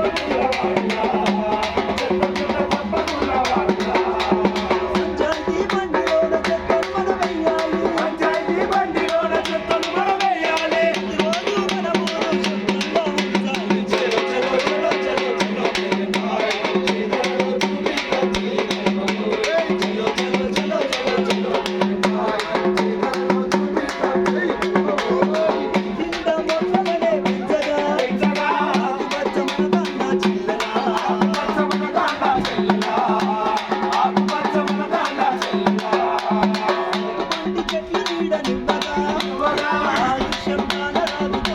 আল্লাহ నీడ నిండగా ఆయుష్యమాన రాజు